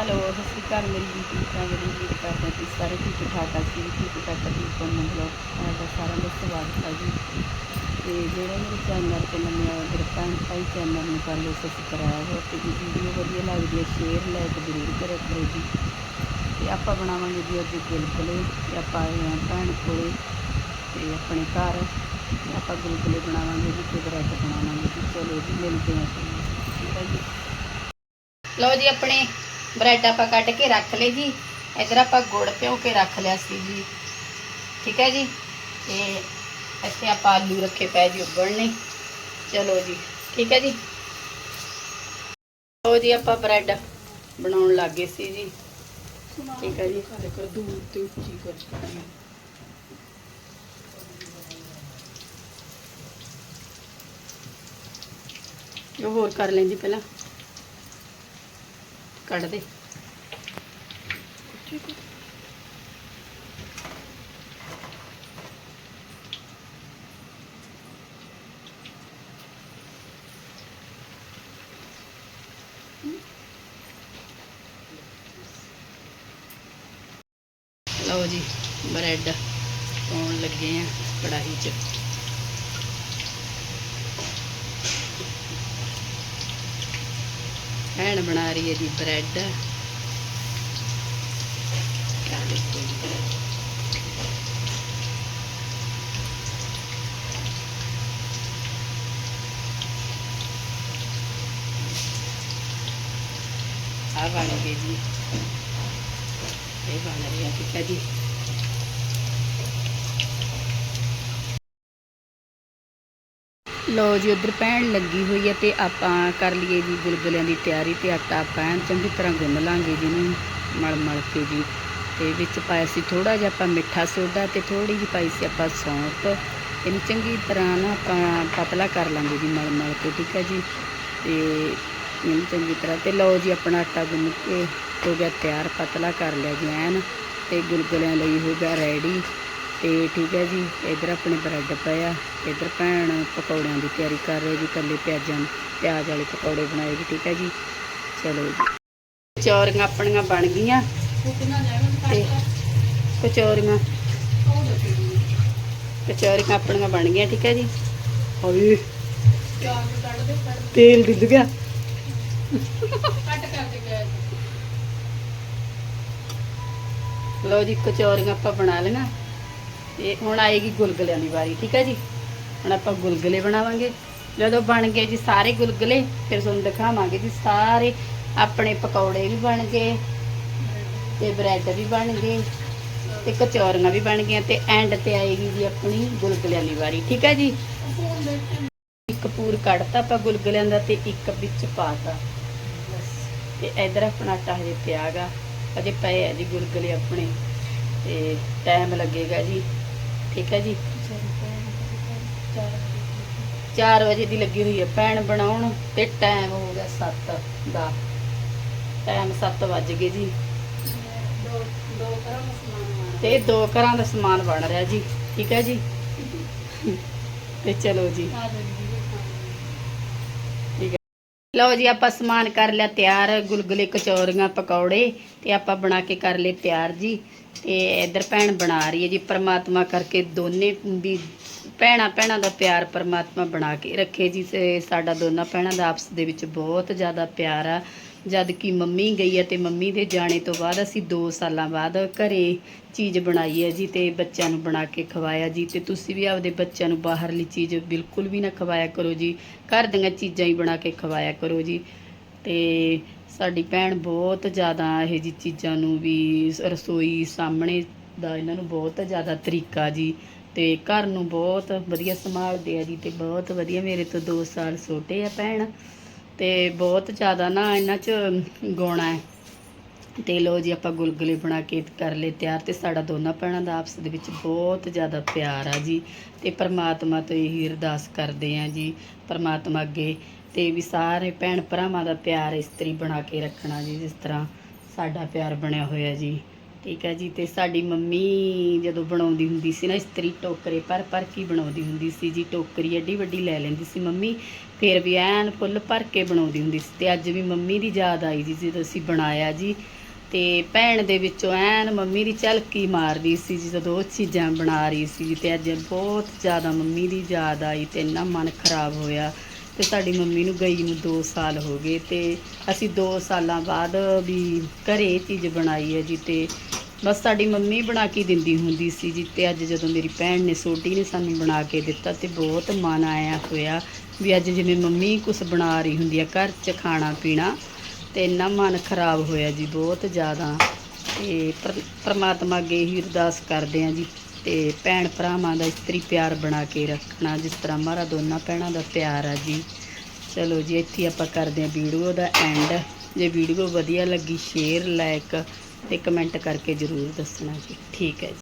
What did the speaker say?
Hello, ਸਤਿ ਸ਼੍ਰੀ ਅਕਾਲ ਮੇਰੀ YouTube family ਉਮੀਦ ਕਰਦੇ ਹਾਂ ਕਿ ਸਾਰੇ ਠੀਕ ਠਾਕ ਆ ਸੀ ਠੀਕ ਠਾਕ ਆ ਠੀਕ ਹੋਣ ਮਤਲਬ ਤੁਹਾਡਾ ਸਾਰਿਆਂ ਦਾ ਸਵਾਗਤ ਹੈ ਜੀ। ਤੇ ਜਿਹੜੇ ਮੇਰੇ ਚੈਨਲ ਤੇ ਨਵੇਂ ਆਏ ਮੇਰੇ ਭੈਣ ਭਾਈ ਚੈਨਲ ਨੂੰ ਕਰ ਲਓ ਸਬਸਕ੍ਰਾਈਬ ਤੇ ਜੀ ਵੀਡੀਓ ਵਧੀਆ ਲੱਗਦੀ ਹੈ ਸ਼ੇਅਰ ਲਾਈਕ ਜ਼ਰੂਰ ਕਰਿਆ ਕਰੋ ਜੀ ਤੇ ਆਪਾਂ ਬਣਾਵਾਂਗੇ ਜੀ ਅੱਜ ਗੁਲਗੁਲੇ, ਤੇ ਆਪਾਂ ਆਏ ਹਾਂ ਭੈਣ ਕੋਲੇ, ਤੇ ਆਪਣੇ ਘਰ। ਆਪਾਂ ਗੁਲਗੁਲੇ ਬਣਾਵਾਂਗੇ ਜੀ ਤੇ ਬ੍ਰੈਡ ਬਣਾਵਾਂਗੇ ਜੀ ਚਲੋ ਜੀ ਮਿਲਦੇ ਹਾਂ ਠੀਕ ਹੈ ਜੀ। ਲਓ ਜੀ, ਆਪਣੇ ਬ੍ਰੈਡ ਆਪਾਂ ਕੱਟ ਕੇ ਰੱਖ ਲਏ ਜੀ। ਇਧਰ ਆਪਾਂ ਗੁੜ ਭਿਓ ਕੇ ਰੱਖ ਲਿਆ ਸੀ ਜੀ। ਠੀਕ ਹੈ ਜੀ? ਤੇ ਇੱਥੇ ਆਪਾਂ ਆਲੂ ਰੱਖੇ ਪਏ ਜੀ ਉਬਲਣੇ। ਚਲੋ ਜੀ। ਠੀਕ ਹੈ ਜੀ? ਲਓ ਜੀ, ਆਪਾਂ ਬ੍ਰੈਡ ਬਣਾਉਣ ਲੱਗੇ ਸੀ ਜੀ। ਠੀਕ ਹੈ ਜੀ? ਸਾਡੇ ਕਰ ਦੂਰ ਤੇ ਉੱਚੀ ਕਰ ਉਹ ਹੋਰ ਕਰ ਲੈਂਦੀ ਪਹਿਲਾਂ। ਕੱਢ ਦੇ। ਲਓ ਜੀ ਬ੍ਰੈਡ ਪਾਉਣ ਲੱਗੇ ਆ ਕੜਾਹੀ 'ਚ। ਭੈਣ ਬਣਾ ਰਹੀ ਹੈ ਜੀ ਬ੍ਰੈਡ। ਆ ਬਣ ਗਏ ਜੀ। ਇਹ ਬਣ ਰਹੀ ਹੈ ਠੀਕ ਹੈ ਜੀ। ਲੋ ਜੀ, ਉਧਰ ਪੈਣ ਲੱਗੀ ਹੋਈ ਹੈ ਤੇ ਆਪਾਂ ਕਰ ਲਈਏ ਜੀ ਗੁਲਗੁਲਿਆਂ ਦੀ ਤਿਆਰੀ ਤੇ ਆਟਾ ਆਪਾਂ ਐਨ ਚੰਗੀ ਤਰ੍ਹਾਂ ਗੁੰਨ ਲਾਂਗੇ ਜਿਹਨੂੰ ਮਲ ਮਲ ਕੇ ਜੀ। ਤੇ ਵਿੱਚ ਪਾਇਆ ਸੀ ਥੋੜਾ ਜਿਹਾ ਆਪਾਂ ਮਿੱਠਾ ਸੋਡਾ ਤੇ ਥੋੜੀ ਜਿਹੀ ਪਾਈ ਸੀ ਆਪਾਂ ਸੌਂਫ। ਇਹਨੂੰ ਚੰਗੀ ਤਰ੍ਹਾਂ ਨਾ ਆਪਾਂ ਪਤਲਾ ਕਰ ਲਾਂਗੇ ਜੀ ਮਲ ਮਲ ਕੇ, ਠੀਕ ਹੈ ਜੀ? ਤੇ ਇਹਨੂੰ ਚੰਗੀ ਤਰ੍ਹਾਂ ਤੇ ਲਓ ਜੀ, ਆਪਣਾ ਆਟਾ ਗੁੰਨ ਕੇ ਹੋ ਗਿਆ ਤਿਆਰ, ਪਤਲਾ ਕਰ ਲਿਆ ਜੀ ਐਨ। ਤੇ ਗੁਲਗੁਲਿਆਂ ਲਈ ਹੋ ਗਿਆ ਰੈਡੀ। ਤੇ ਠੀਕ ਹੈ ਜੀ, ਇਧਰ ਆਪਣੇ ਬ੍ਰੈਡ ਪਏ ਆ। ਇਧਰ ਭੈਣ ਪਕੌੜਿਆਂ ਦੀ ਤਿਆਰੀ ਕਰ ਰਹੀ ਜੀ ਕੱਲੇ ਪਿਆਜ਼ਾਂ ਪਿਆਜ਼ ਵਾਲੇ ਪਕੌੜੇ ਬਣਾਏ ਜੀ, ਠੀਕ ਹੈ ਜੀ। ਚਲੋ ਜੀ। ਕਚੌਰੀਆਂ ਆਪਣੀਆਂ ਬਣ ਗਈਆਂ। ਤੇ ਕਚੌਰੀਆਂ ਕਚੌਰੀਆਂ ਆਪਣੀਆਂ ਬਣ ਗਈਆਂ, ਠੀਕ ਹੈ ਜੀ। ਹੋਈ ਤੇਲ ਡੁੱਲ ਗਿਆ। ਕੱਟ ਕਰਕੇ ਗਏ ਲਓ ਜੀ, ਕਚੌਰੀਆਂ ਆਪਾਂ ਬਣਾ ਲਈਆਂ। ਤੇ ਹੁਣ ਆਏਗੀ ਗੁਲਗੁਲਿਆਂ ਦੀ ਵਾਰੀ, ਠੀਕ ਹੈ ਜੀ? ਹੁਣ ਆਪਾਂ ਗੁਲਗੁਲੇ ਬਣਾਵਾਂਗੇ। ਜਦੋਂ ਬਣ ਗਏ ਜੀ ਸਾਰੇ ਗੁਲਗੁਲੇ, ਫਿਰ ਤੁਹਾਨੂੰ ਦਿਖਾਵਾਂਗੇ ਜੀ ਸਾਰੇ ਆਪਣੇ ਪਕੌੜੇ ਵੀ ਬਣ ਗਏ ਤੇ ਬ੍ਰੈਡ ਵੀ ਬਣ ਗਏ ਤੇ ਕਚੌਰੀਆਂ ਵੀ ਬਣ ਗਈਆਂ ਤੇ ਐਂਡ ਤੇ ਆਏਗੀ ਜੀ ਆਪਣੀ ਗੁਲਗੁਲਿਆਂ ਦੀ ਵਾਰੀ, ਠੀਕ ਹੈ ਜੀ? ਇੱਕ ਪੂਰ ਕੱਢਤਾ ਆਪਾਂ ਗੁਲਗੁਲਿਆਂ ਦਾ ਤੇ ਇੱਕ ਵਿੱਚ ਪਾਤਾ। ਤੇ ਇਧਰ ਆਪਣਾ ਆਟਾ ਹਜੇ ਪਿਆਗਾ ਅਜੇ ਪਏ ਆ ਜੀ ਗੁਲਗੁਲੇ ਆਪਣੇ ਤੇ ਟਾਈਮ ਲੱਗੇਗਾ ਜੀ। ਠੀਕ ਹੈ ਜੀ? 4 ਵਜੇ ਦੀ ਲੱਗੀ ਹੋਈ ਹੈ। ਭੈਣ ਬਣਾਉਣ ਤੇ ਟਾਈਮ ਹੋ ਗਿਆ 7 ਦਾ। ਟਾਈਮ 7 ਵੱਜ ਗਏ ਜੀ। ਤੇ ਦੋ ਘਰਾਂ ਦਾ ਸਮਾਨ ਬਣ ਰਿਹਾ ਜੀ। ਠੀਕ ਹੈ ਜੀ? ਤੇ ਚਲੋ ਜੀ। ਲਓ ਜੀ, ਆਪਾਂ ਸਮਾਨ ਕਰ ਲਿਆ ਤਿਆਰ, ਗੁਲਗੁਲੇ, ਕਚੌਰੀਆਂ, ਪਕੌੜੇ ਤੇ ਆਪਾਂ ਬਣਾ ਕੇ ਕਰ ਲਏ ਤਿਆਰ ਜੀ। ਤੇ ਇਧਰ ਭੈਣ ਬਣਾ ਰਹੀ ਹੈ ਜੀ, ਪ੍ਰਮਾਤਮਾ ਕਰਕੇ ਦੋਨੇ ਵੀ ਭੈਣਾ ਭੈਣਾਂ ਦਾ ਪਿਆਰ ਪ੍ਰਮਾਤਮਾ ਬਣਾ ਕੇ ਰੱਖੇ ਜੀ ਸਾਡਾ ਦੋਨਾਂ ਭੈਣਾਂ ਦਾ ਆਪਸ ਦੇ ਵਿੱਚ ਬਹੁਤ ਜ਼ਿਆਦਾ ਪਿਆਰ ਆ। ਜਦ ਕਿ ਮੰਮੀ ਗਈ ਹੈ ਤੇ ਮੰਮੀ ਦੇ ਜਾਣੇ ਤੋਂ ਬਾਅਦ ਅਸੀਂ 2 ਸਾਲਾਂ ਬਾਅਦ ਘਰੇ ਚੀਜ਼ ਬਣਾਈ ਹੈ ਜੀ ਤੇ ਬੱਚਿਆਂ ਨੂੰ ਬਣਾ ਕੇ ਖਵਾਇਆ ਜੀ ਤੇ ਤੁਸੀਂ ਵੀ ਆਪਦੇ ਬੱਚਿਆਂ ਨੂੰ ਬਾਹਰਲੀ ਚੀਜ਼ ਬਿਲਕੁਲ ਵੀ ਨਾ ਖਵਾਇਆ ਕਰੋ ਜੀ। ਘਰ ਦੀਆਂ ਚੀਜ਼ਾਂ ਹੀ ਬਣਾ ਕੇ ਖਵਾਇਆ ਕਰੋ ਜੀ। ਤੇ ਸਾਡੀ ਭੈਣ ਬਹੁਤ ਜ਼ਿਆਦਾ ਇਹ ਜੀ ਚੀਜ਼ਾਂ ਨੂੰ ਵੀ ਰਸੋਈ ਸਾਹਮਣੇ ਦਾ ਇਹਨਾਂ ਨੂੰ ਬਹੁਤ ਜ਼ਿਆਦਾ ਤਰੀਕਾ ਜੀ ਤੇ ਘਰ ਨੂੰ ਬਹੁਤ ਵਧੀਆ ਸੰਭਾਲਦੇ ਆ ਜੀ ਤੇ ਬਹੁਤ ਵਧੀਆ ਮੇਰੇ ਤੋਂ 2 ਸਾਲ ਛੋਟੇ ਆ ਭੈਣ। ਤੇ ਬਹੁਤ ਜ਼ਿਆਦਾ ਨਾ ਇਹਨਾਂ 'ਚ ਗੁਣ ਹੈ। ਤੇ ਲੋ ਜੀ, ਆਪਾਂ ਗੁਲਗੁਲੇ ਬਣਾ ਕੇ ਕਰ ਲਏ ਤਿਆਰ ਤੇ ਸਾਡਾ ਦੋਨਾਂ ਭੈਣਾਂ ਦਾ ਆਪਸ ਦੇ ਵਿੱਚ ਬਹੁਤ ਜ਼ਿਆਦਾ ਪਿਆਰ ਆ ਜੀ। ਤੇ ਪਰਮਾਤਮਾ ਤੋਂ ਇਹੀ ਅਰਦਾਸ ਕਰਦੇ ਆ ਜੀ, ਪਰਮਾਤਮਾ ਅੱਗੇ ਤੇ ਵੀ ਸਾਰੇ ਭੈਣ ਭਰਾਵਾਂ ਦਾ ਪਿਆਰ ਇਸ ਤਰੀ ਬਣਾ ਕੇ ਰੱਖਣਾ ਜੀ, ਜਿਸ ਤਰ੍ਹਾਂ ਸਾਡਾ ਪਿਆਰ ਬਣਿਆ ਹੋਇਆ ਜੀ। ਠੀਕ ਹੈ ਜੀ, ਤੇ ਸਾਡੀ ਮੰਮੀ ਜਦੋਂ ਬਣਾਉਂਦੀ ਹੁੰਦੀ ਸੀ ਨਾ, ਇਸਤਰੀ ਟੋਕਰੇ ਭਰ ਭਰ ਕੇ ਬਣਾਉਂਦੀ ਹੁੰਦੀ ਸੀ ਜੀ, ਟੋਕਰੀ ਐਡੀ ਵੱਡੀ ਲੈ ਲੈਂਦੀ ਸੀ ਮੰਮੀ, ਫਿਰ ਵੀ ਐਨ ਫੁੱਲ ਭਰ ਕੇ ਬਣਾਉਂਦੀ ਹੁੰਦੀ ਸੀ, ਤੇ ਅੱਜ ਵੀ ਮੰਮੀ ਦੀ ਯਾਦ ਆਈ ਜੀ, ਜਦੋਂ ਅਸੀਂ ਬਣਾਇਆ ਜੀ, ਤੇ ਭੈਣ ਦੇ ਵਿੱਚੋਂ ਐਨ ਮੰਮੀ ਦੀ ਝਲਕੀ ਮਾਰਦੀ ਸੀ ਜੀ, ਜਦੋਂ ਉਹ ਚੀਜ਼ਾਂ ਬਣਾ ਰਹੀ ਸੀ ਜੀ, ਤੇ ਅੱਜ ਬਹੁਤ ਜ਼ਿਆਦਾ ਮੰਮੀ ਦੀ ਯਾਦ ਆਈ ਤੇ ਇੰਨਾ ਮਨ ਖਰਾਬ ਹੋਇਆ। ਤੇ ਸਾਡੀ ਮੰਮੀ ਨੂੰ ਗਈ ਨੂੰ 2 ਸਾਲ ਹੋ ਗਏ ਤੇ ਅਸੀਂ 2 ਸਾਲਾਂ ਬਾਅਦ ਵੀ ਘਰੇ ਚੀਜ਼ ਬਣਾਈ ਹੈ ਜੀ ਤੇ ਬਸ ਸਾਡੀ ਮੰਮੀ ਬਣਾ ਕੇ ਦਿੰਦੀ ਹੁੰਦੀ ਸੀ ਜੀ ਤੇ ਅੱਜ ਜਦੋਂ ਮੇਰੀ ਭੈਣ ਨੇ ਸੋਟੀ ਨੇ ਸਾਨੂੰ ਬਣਾ ਕੇ ਦਿੱਤਾ ਤੇ ਬਹੁਤ ਮਨ ਆਇਆ ਹੋਇਆ ਵੀ ਅੱਜ ਜਿਵੇਂ ਮੰਮੀ ਕੁਝ ਬਣਾ ਰਹੀ ਹੁੰਦੀ ਆ ਘਰ 'ਚ ਖਾਣਾ ਪੀਣਾ ਤੇ ਇੰਨਾ ਮਨ ਖਰਾਬ ਹੋਇਆ ਜੀ ਬਹੁਤ ਜ਼ਿਆਦਾ ਤੇ ਪਰਮਾਤਮਾ ਅੱਗੇ ਹੀ ਅਰਦਾਸ ਕਰਦੇ ਆ ਜੀ ਤੇ ਭੈਣ ਭਰਾਵਾਂ ਦਾ ਇਸਤਰੀ ਪਿਆਰ ਬਣਾ ਕੇ ਰੱਖਣਾ, ਜਿਸ ਤਰ੍ਹਾਂ ਮਾਰਾ ਦੋਨਾਂ ਭੈਣਾਂ ਦਾ ਪਿਆਰ ਆ ਜੀ। ਚਲੋ ਜੀ, ਇੱਥੇ ਆਪਾਂ ਕਰਦੇ ਹਾਂ ਵੀਡੀਓ ਦਾ ਐਂਡ ਜੇ ਵੀਡੀਓ ਵਧੀਆ ਲੱਗੀ ਸ਼ੇਅਰ ਲਾਈਕ ਤੇ ਕਮੈਂਟ ਕਰਕੇ ਜ਼ਰੂਰ ਦੱਸਣਾ ਜੀ। ਠੀਕ ਹੈ ਜੀ।